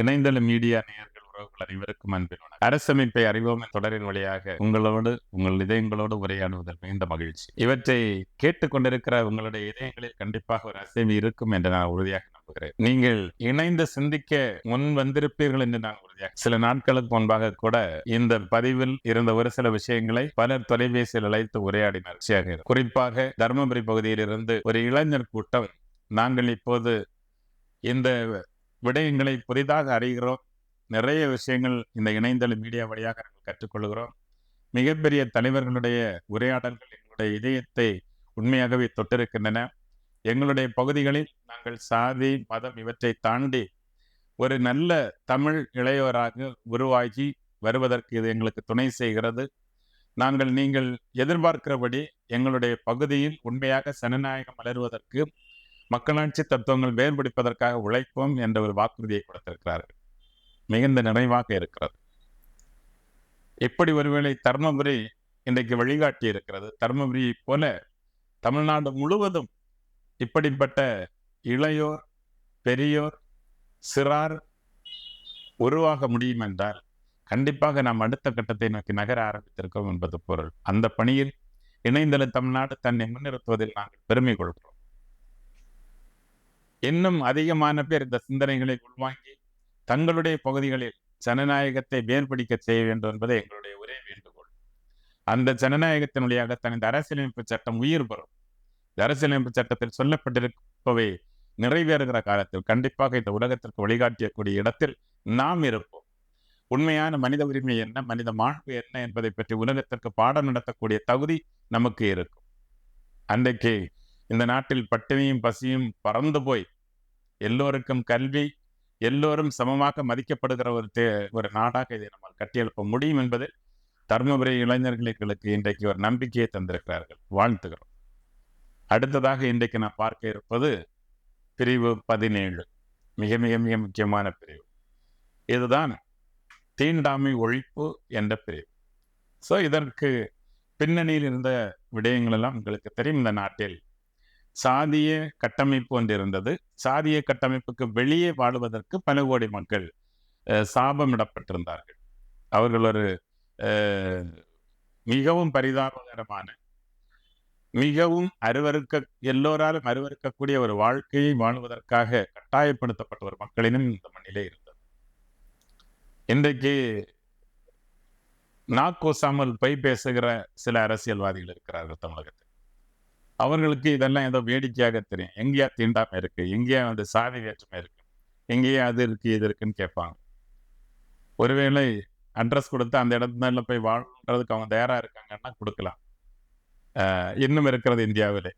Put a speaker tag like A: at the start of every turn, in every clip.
A: இணைந்தள media நேயர்கள் உறவுகள் அனைவருக்கும் அன்பின் வணக்கம். அரசமைப்பை அறிவோம் தொடரின் வழியாக உங்களோடு உங்கள் இதயங்களோடு உரையாடுவதில் மிகுந்த மகிழ்ச்சி. இவற்றை கேட்டுக்கொண்டிருக்கிற உங்களுடைய இதயங்களில் கண்டிப்பாக ஒரு அசைவு இருக்கும் என்று நான் உறுதியாக நம்புகிறேன். நீங்கள் இணைந்து சிந்திக்க முன் வந்திருப்பீர்கள் என்று நான் உறுதியாக சில நாட்களுக்கு முன்பாக கூட இந்த பதிவில் இருந்த ஒரு சில விஷயங்களை பலர் தொலைபேசியில் அழைத்து உரையாடினர் குறிப்பாக தருமபுரி பகுதியில் இருந்து ஒரு இளைஞர் கூட்டம் நாங்கள் இப்போது இந்த விடயங்களை புதிதாக அறிகிறோம். நிறைய விஷயங்கள் இந்த இணையதள மீடியா வழியாக நாங்கள் கற்றுக்கொள்கிறோம். மிகப்பெரிய தலைவர்களுடைய உரையாடல்கள் எங்களுடைய இதயத்தை உண்மையாகவே தொட்டிருக்கின்றன. எங்களுடைய பகுதிகளில் நாங்கள் சாதி மதம் இவற்றை தாண்டி ஒரு நல்ல தமிழ் இளையோராக உருவாகி வருவதற்கு இது எங்களுக்கு துணை செய்கிறது. நாங்கள் நீங்கள் எதிர்பார்க்கிறபடி எங்களுடைய பகுதியில் உண்மையாக ஜனநாயகம் மலருவதற்கு மக்களாட்சி தத்துவங்கள் வேறுபடுப்பதற்காக உழைப்போம் என்ற ஒரு வாக்குறுதியை கொடுத்திருக்கிறார்கள் மிகுந்த நிறைவாக இருக்கிறது எப்படி ஒருவேளை தர்மபுரி இன்றைக்கு வழிகாட்டி இருக்கிறது. தர்மபுரியை போல தமிழ்நாடு முழுவதும் இப்படிப்பட்ட இளையோர் பெரியோர் சிறார் உருவாக முடியும் என்றால் கண்டிப்பாக நாம் அடுத்த கட்டத்தை நோக்கி நகர ஆரம்பித்திருக்கோம் என்பது பொருள். அந்த பணியில் இணைந்தல தமிழ்நாடு தன்னை முன்னிறுத்துவதில் நாங்கள் பெருமை கொள்கிறோம் இன்னும் அதிகமான பேர் இந்த சிந்தனைகளை உள்வாங்கி தங்களுடைய பகுதிகளில் ஜனநாயகத்தை வேறுபடிக்க செய்ய வேண்டும் என்பது எங்களுடைய ஒரே வேண்டுகோள். அந்த ஜனநாயகத்தின் வழியாக தனது அரசியலமைப்பு சட்டம் உயிர் பெறும். இந்த அரசியலமைப்பு சட்டத்தில் சொல்லப்பட்டிருப்பவை நிறைவேறுகிற காலத்தில் கண்டிப்பாக இந்த உலகத்திற்கு வழிகாட்டியக்கூடிய இடத்தில் நாம் இருப்போம். உண்மையான மனித உரிமை என்ன மனித மாண்பு என்ன என்பதை பற்றி உலகத்திற்கு பாடம் நடத்தக்கூடிய தகுதி நமக்கு இருக்கும். அன்றைக்கு இந்த நாட்டில் பட்டினியும் பசியும் பறந்து போய் எல்லோருக்கும் கல்வி எல்லோரும் சமமாக மதிக்கப்படுகிற ஒரு தே ஒரு நாடாக இதை நம்மால் கட்டியெழுப்ப முடியும் என்பதில் தருமபுரி இளைஞர்களுக்கு இன்றைக்கு ஒரு நம்பிக்கையை தந்திருக்கிறார்கள். வாழ்த்துகிறோம். அடுத்ததாக இன்றைக்கு நான் பார்க்க இருப்பது பிரிவு பதினேழு. மிக மிக மிக முக்கியமான பிரிவு. இதுதான் தீண்டாமை ஒழிப்பு என்ற பிரிவு. ஸோ இதற்கு பின்னணியில் இருந்த விடயங்கள் எல்லாம் உங்களுக்கு தெரியும். இந்த நாட்டில் சாதிய கட்டமைப்பு ஒன்று இருந்தது சாதிய கட்டமைப்புக்கு வெளியே வாழுவதற்கு பல கோடி மக்கள் அஹ், சாபமிடப்பட்டிருந்தார்கள். அவர்கள் ஒரு அஹ், மிகவும் பரிதாபகரமான மிகவும் அருவருக்க எல்லோராலும் அருவருக்கக்கூடிய ஒரு வாழ்க்கையை வாழ்வதற்காக கட்டாயப்படுத்தப்பட்ட ஒரு மக்களினும் இந்த மண்ணிலே இருந்தது. இன்றைக்கு நாக்கோசாமல் பொய் பேசுகிற சில அரசியல்வாதிகள் இருக்கிறார்கள் தமிழகத்தில். அவர்களுக்கு இதெல்லாம் ஏதோ வேடிக்கையாக தெரியும். எங்கேயா தீண்டாமை இருக்குது எங்கேயா வந்து சாதி வேற்றுமை இருக்கு? எங்கேயா அது இருக்குது இது இருக்குன்னு கேட்பாங்க. ஒருவேளை அட்ரஸ் கொடுத்து அந்த இடத்துல போய் வாழ்றதுக்கு அவங்க தயாராக இருக்காங்கன்னா கொடுக்கலாம். இன்னும் இருக்கிறது இந்தியாவிலே.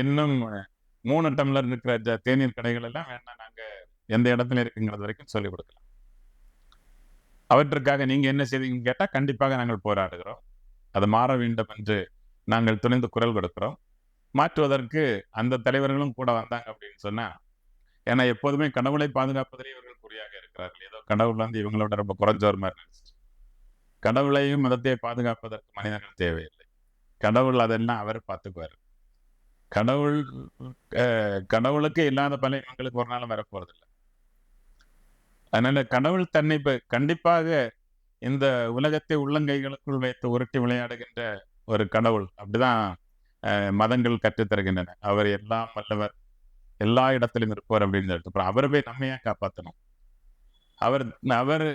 A: இன்னும் மூணு டம்ளர் இருக்கிற தேநீர் கடைகள் எல்லாம் வேணாம் நாங்கள் எந்த இடத்துல இருக்குங்கிறது வரைக்கும் சொல்லிக் கொடுக்கலாம். அவற்றுக்காக நீங்கள் என்ன செய்தீங்கன்னு கேட்டால் கண்டிப்பாக நாங்கள் போராடுகிறோம். அது மாற வேண்டும் என்று நாங்கள் துணிந்து குரல் கொடுக்கிறோம். மாற்றுவதற்கு அந்த தலைவர்களும் கூட வந்தாங்க அப்படின்னு சொன்னா ஏன்னா எப்போதுமே கடவுளை பாதுகாப்பதிலே இவர்கள் குறியாக இருக்கிறார்கள். ஏதோ கடவுள் வந்து இவங்களோட ரொம்ப குறைஞ்சோர் மாதிரி நினைச்சிட்டு. கடவுளையும் மதத்தை பாதுகாப்பதற்கு மனிதர்கள் தேவையில்லை. கடவுள் அதெல்லாம் அவர் பார்த்துக்குவார். கடவுள் கடவுளுக்கு இல்லாத பல இவங்களுக்கு ஒரு நாளும் வரப்போறதில்லை. அதனால கடவுள் தன்னை கண்டிப்பாக இந்த உலகத்தை உள்ளங்கைகளுக்குள் வைத்து உருட்டி விளையாடுகின்ற ஒரு கடவுள். அப்படிதான் மதங்கள் கற்றுத்தருகின்றன அவர் எல்லாம் வல்லவர். எல்லா இடத்திலும் இருப்பவர் அப்படின்னு சொல்லிட்டு அப்புறம் அவரை போய் நம்ம ஏன் காப்பாற்றணும் அவர் அவர்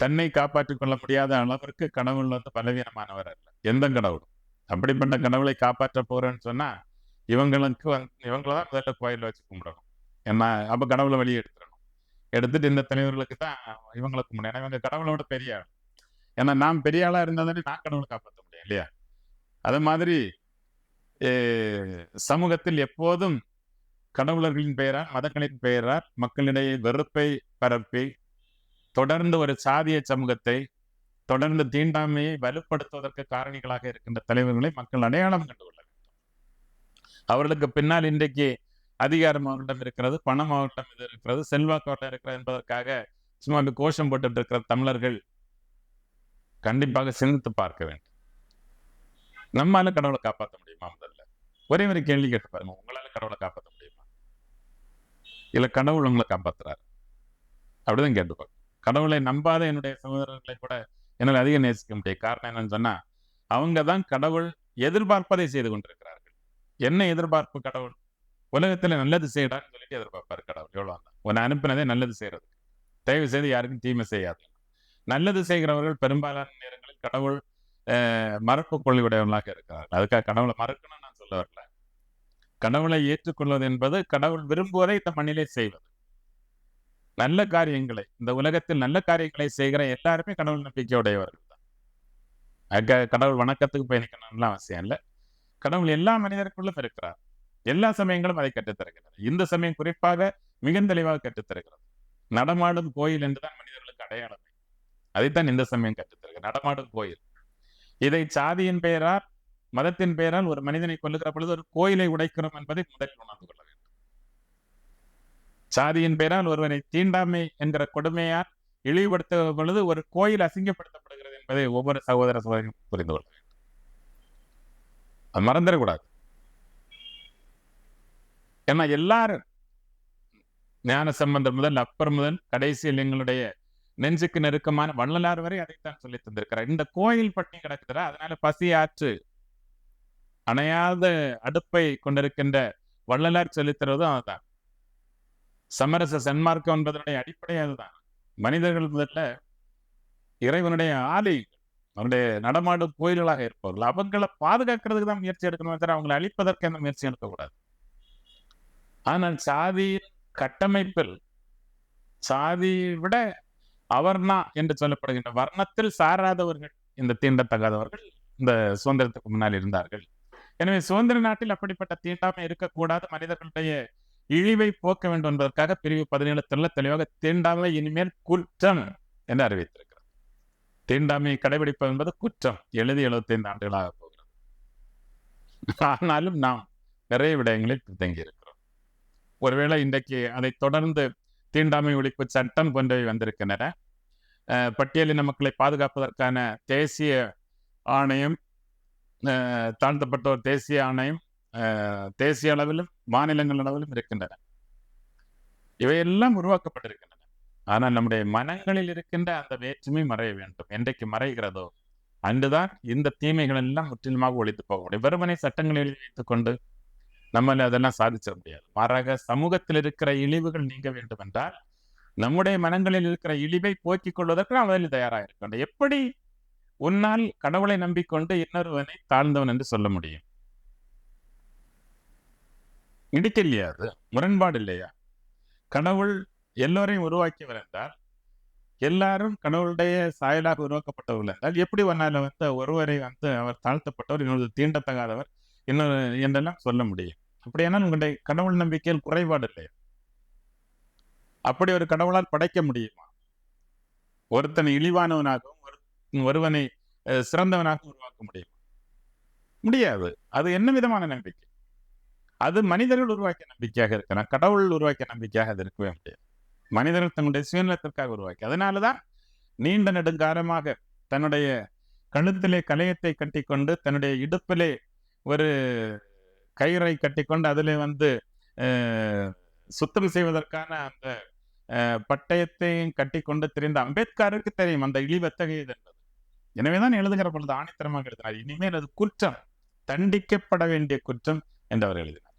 A: தன்னை காப்பாற்றிக் கொள்ள முடியாத அளவிற்கு கடவுள் வந்து பலவீனமானவர் அல்ல. எந்த கடவுளும். அப்படிப்பட்ட கடவுளை காப்பாற்ற போறேன்னு சொன்னா இவங்களுக்கு வந்து இவங்கள தான் முதல்ல கோயிலில் வச்சு கும்பிடணும். ஏன்னா அப்போ கடவுளை வெளியே எடுத்துடணும். எடுத்துட்டு இந்த தலைவர்களுக்கு தான் இவங்களுக்கு கும்பிடணும். ஏன்னா இவங்க கடவுளோட பெரிய ஆள். ஏன்னா நாம் பெரிய ஆளாக இருந்தால் தானே நான் கடவுளை காப்பாற்ற முடியும் இல்லையா? அது மாதிரி சமூகத்தில் எப்போதும் கடவுளர்களின் பெயரால் மதங்களின் பெயரார் மக்களிடையே வெறுப்பை பரப்பி தொடர்ந்து ஒரு சாதிய சமூகத்தை தொடர்ந்து தீண்டாமையை வலுப்படுத்துவதற்கு காரணிகளாக இருக்கின்ற தலைவர்களை மக்கள் அடையாளம் கண்டுகொள்ள வேண்டும். அவர்களுக்கு பின்னால் இன்றைக்கு அதிகாரம் மாவட்டம் இருக்கிறது பண மாவட்டம் இது இருக்கிறது செல்வாக்கோட்டம் இருக்கிறது என்பதற்காக சும்மா கோஷம் போட்டுட்டு இருக்கிற தமிழர்கள் கண்டிப்பாக சிந்தித்து பார்க்க வேண்டும். நம்மால கடவுளை காப்பாற்ற முடியுமா முதல்ல? ஒரே மாதிரி கேள்வி கேட்டு பாருங்க. உங்களால கடவுளை காப்பாற்ற முடியுமா? இல்ல கடவுள் உங்களை காப்பாத்துறாரு? அப்படிதான் கேட்டுப்பாங்க கடவுளை நம்பாத என்னுடைய சகோதரர்களை கூட என்னால் அதிக நேசிக்க முடியும் காரணம் என்னன்னு சொன்னா அவங்க தான் கடவுள் எதிர்பார்ப்பதை செய்து கொண்டிருக்கிறார்கள். என்ன எதிர்பார்ப்பு கடவுள்? உலகத்துல நல்லது செய்யடான்னு சொல்லிட்டு எதிர்பார்ப்பாரு கடவுள். எவ்வளவுதான் உன்னை அனுப்பினதே நல்லது செய்யறது தயவு செய்து யாருக்கும் தீமை செய்யாது நல்லது செய்கிறவர்கள் பெரும்பாலான நேரங்களில் கடவுள் மறப்பு கொள்கையுடையவர்களாக இருக்கிறார்கள் அதுக்காக கடவுளை மறக்கணும்னு நான் சொல்ல வரல. கடவுளை ஏற்றுக்கொள்வது என்பது கடவுள் விரும்புவதை இந்த மண்ணிலே செய்வது. நல்ல காரியங்களை இந்த உலகத்தில் நல்ல காரியங்களை செய்கிற எல்லாருமே கடவுள் நம்பிக்கையுடையவர்கள் தான். அதுக்காக கடவுள் வணக்கத்துக்கு போய் அவசியம் இல்லை. கடவுள் எல்லா மனிதருக்குள்ளும் இருக்கிறார். எல்லா சமயங்களும் அதை கற்றுத்தருகிறது. இந்த சமயம் குறிப்பாக மிகுந்த தெளிவாக கற்றுத்தருகிறது. நடமாடும் கோயில் என்றுதான் மனிதர்களுக்கு அடையாளமே. அதைத்தான் இந்த சமயம் கற்றுத்தருகிறது. நடமாடும் கோயில். இதை சாதியின் பெயரால் மதத்தின் பெயரால் ஒரு மனிதனை கொல்லுகிற பொழுது ஒரு கோயிலை உடைக்கிறோம் என்பதை முதலில் உணர்ந்து கொள்ள வேண்டும். சாதியின் பெயரால் ஒருவனை தீண்டாமை என்கிற கொடுமையால் இழிவுபடுத்துகிற பொழுது ஒரு கோயில் அசிங்கப்படுத்தப்படுகிறது என்பதை ஒவ்வொரு சகோதர சகோதரியும் புரிந்து கொள்ள வேண்டும். அது மறந்துடக்கூடாது. ஏன்னா எல்லாரும் ஞான சம்பந்தம் முதல் அப்பர் முதல் கடைசியில் எங்களுடைய நெஞ்சுக்கு நெருக்கமான வள்ளலார் வரை அதைத்தான் சொல்லி தந்திருக்கிறார். இந்த கோயில் பட்டி கிடக்குதுடா அதனால பசி ஆற்று. அணையாத அடுப்பை கொண்டிருக்கின்ற வள்ளலார் சொல்லித்தருவதும் அதுதான். சமரச சன்மார்க்கம் என்பதனுடைய அடிப்படை அதுதான். மனிதர்கள் முதல்ல இறைவனுடைய ஆலயங்கள் அவனுடைய நடமாடும் கோயில்களாக இருப்பவர்கள் அவங்களை பாதுகாக்கிறதுக்கு தான் முயற்சி எடுக்கணுமே தவிர அவங்களை அழிப்பதற்கு எந்த முயற்சி எடுக்கக்கூடாது. ஆனால் சாதியின் கட்டமைப்பில் சாதியை விட அவர்ணா என்று சொல்லப்படுகின்ற வர்ணத்தில் சாராதவர்கள் இந்த தீண்டத்தகாதவர்கள் இந்த சுதந்திரத்துக்கு முன்னால் இருந்தார்கள். எனவே சுதந்திர நாட்டில் அப்படிப்பட்ட தீண்டாமை இருக்கக்கூடாது. மனிதர்களுடைய இழிவை போக்க வேண்டும் என்பதற்காக பிரிவு பதினேழு தெல்ல தெளிவாக தீண்டாமை இனிமேல் குற்றம் என்று அறிவித்திருக்கிறது. தீண்டாமையை கடைபிடிப்பது என்பது குற்றம். எழுதி எழுபத்தைந்து ஆண்டுகளாக போகிறது. ஆனாலும் நாம் நிறைய விடயங்களில் பின்தங்கி இருக்கிறோம் ஒருவேளை இன்றைக்கு அதை தொடர்ந்து தீண்டாமை ஒழிப்பு சட்டம் போன்றவை வந்திருக்கின்றன. அஹ் பட்டியலின மக்களை பாதுகாப்பதற்கான தேசிய ஆணையம் அஹ் தாழ்த்தப்பட்டோர் தேசிய ஆணையம் அஹ் தேசிய அளவிலும் மாநிலங்கள் அளவிலும் இருக்கின்றன. இவையெல்லாம் உருவாக்கப்பட்டிருக்கின்றன. ஆனால் நம்முடைய மனங்களில் இருக்கின்ற அந்த வேற்றுமை மறைய வேண்டும். என்றைக்கு மறைகிறதோ அன்றுதான் இந்த தீமைகள் எல்லாம் முற்றிலுமாக ஒழித்து போக முடியும் வெறுமனை சட்டங்களை எழுதி வைத்துக் கொண்டு நம்மள அதெல்லாம் சாதிச்ச முடியாது. மாறாக சமூகத்தில் இருக்கிற இழிவுகள் நீங்க வேண்டும் என்றால் நம்முடைய மனங்களில் இருக்கிற இழிவை போக்கிக் கொள்வதற்கு நாம் அதில் தயாராக இருக்கணும் எப்படி உன்னால் கடவுளை நம்பிக்கொண்டு இன்னொருவனை தாழ்ந்தவன் என்று சொல்ல முடியும்? இடிக்கலையா அது முரண்பாடு இல்லையா? கடவுள் எல்லோரையும் உருவாக்கியவர் என்றால் எல்லாரும் கடவுளுடைய சாயலாக உருவாக்கப்பட்டவர்கள் என்றால் எப்படி ஒன்னால வந்து ஒருவரை வந்து அவர் தாழ்த்தப்பட்டவர் இன்னொரு தீண்டத்தகாதவர் இன்னொரு என்றெல்லாம் சொல்ல முடியும். அப்படியானால் உங்களுடைய கடவுள் நம்பிக்கையில் குறைபாடு இல்லையா அப்படி ஒரு கடவுளால் படைக்க முடியுமா? ஒருத்தனை இழிவானவனாகவும் ஒருவனை சிறந்தவனாகவும் உருவாக்க முடியுமா? முடியாது. அது என்ன விதமான நம்பிக்கை? அது மனிதர்கள் உருவாக்கிய நம்பிக்கையாக இருக்கலாம் கடவுள் உருவாக்கிய நம்பிக்கையாக அது இருக்கவே முடியாது. மனிதர்கள் தன்னுடைய சுயநலத்திற்காக உருவாக்கி அதனாலதான் நீண்ட நெடுங்காலமாக தன்னுடைய கழுத்திலே கலையத்தை கட்டிக்கொண்டு தன்னுடைய இடுப்பிலே ஒரு கயிறை கட்டிக்கொண்டு அதிலே வந்து சுத்தம் செய்வதற்கான அந்த அஹ், பட்டயத்தையும் கட்டிக்கொண்டு திரிந்த அம்பேத்கருக்கு தெரியும் அந்த இழிவத்தகையது என்பது. எனவேதான் எழுதுகிற பொழுது ஆணித்தரமாக எழுதினார். இனிமேல் அது குற்றம். தண்டிக்கப்பட வேண்டிய குற்றம் என்று அவர் எழுதினார்.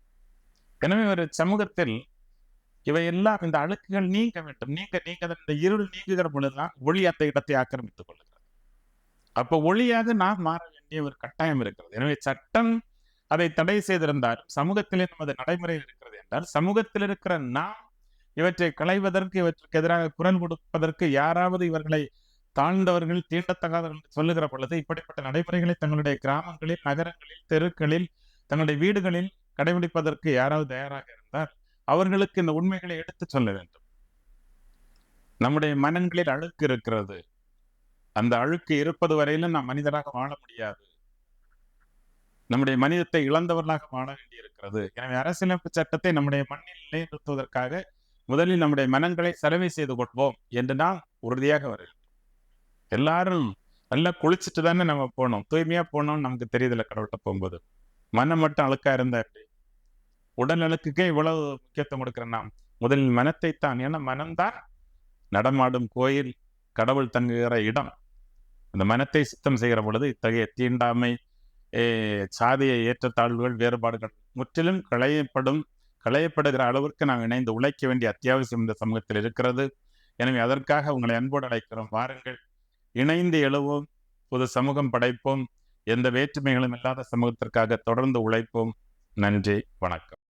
A: எனவே ஒரு சமூகத்தில் இவையெல்லாம் இந்த அழுக்குகள் நீங்க வேண்டும். நீங்க நீங்க இந்த இருள் நீங்குகிற பொழுதுதான் ஒளி அந்த இடத்தை ஆக்கிரமித்துக் கொள்ளுகிறது. அப்போ ஒளியாக நாம் மாற வேண்டிய ஒரு கட்டாயம் இருக்கிறது. எனவே சட்டம் அதை தடை செய்திருந்தார். சமூகத்திலே நமது நடைமுறை இருக்கிறது என்றால் சமூகத்தில் இருக்கிற நாம் இவற்றை களைவதற்கு இவற்றுக்கு எதிராக குரல் கொடுப்பதற்கு யாராவது இவர்களை தாழ்ந்தவர்கள் தீண்டத்தகாதவர்கள் என்று சொல்லுகிற பொழுது இப்படிப்பட்ட நடைமுறைகளை தங்களுடைய கிராமங்களில் நகரங்களில் தெருக்களில் தங்களுடைய வீடுகளில் கடைபிடிப்பதற்கு யாராவது தயாராக இருந்தால் அவர்களுக்கு இந்த உண்மைகளை எடுத்துச் சொல்ல வேண்டும். நம்முடைய மனங்களில் அழுக்கு இருக்கிறது. அந்த அழுக்கு இருப்பது வரையிலும் நாம் மனிதராக வாழ முடியாது. நம்முடைய மனிதத்தை இழந்தவர்களாக வாழ வேண்டியிருக்கிறது. எனவே அரசியலமைப்பு சட்டத்தை நம்முடைய மண்ணில் நிலைநிறுத்துவதற்காக முதலில் நம்முடைய மனங்களை செலவை செய்து கொள்வோம் என்று நான் உறுதியாக வருகிறேன் எல்லாரும் நல்லா குளிச்சுட்டு தானே நம்ம போனோம் தூய்மையா போனோம்னு நமக்கு தெரியுதுல கடவுள்கிட்ட போகும்போது. மனம் மட்டும் அழுக்கா இருந்தா எப்படி? உடல் அழுக்குக்கே இவ்வளவு முக்கியத்துவம் கொடுக்குறேன் நாம். முதலில் மனத்தைத்தான். ஏன்னா மனம்தான் நடமாடும் கோயில் கடவுள் தங்குகிற இடம். அந்த மனத்தை சுத்தம் செய்கிற பொழுது இத்தகைய தீண்டாமை சாதிய ஏற்றத்தாழ்வுகள் வேறுபாடுகள் முற்றிலும் களையப்படும் களையப்படுகிற அளவிற்கு நாம் இணைந்து உழைக்க வேண்டிய அத்தியாவசியம் இந்த சமூகத்தில் இருக்கிறது. எனவே அதற்காக உங்களை அன்போடு அழைக்கிறோம். வாருங்கள். இணைந்து எழுவோம். புது சமூகம் படைப்போம். எந்த வேற்றுமைகளும் இல்லாத சமூகத்திற்காக தொடர்ந்து உழைப்போம். நன்றி. வணக்கம்.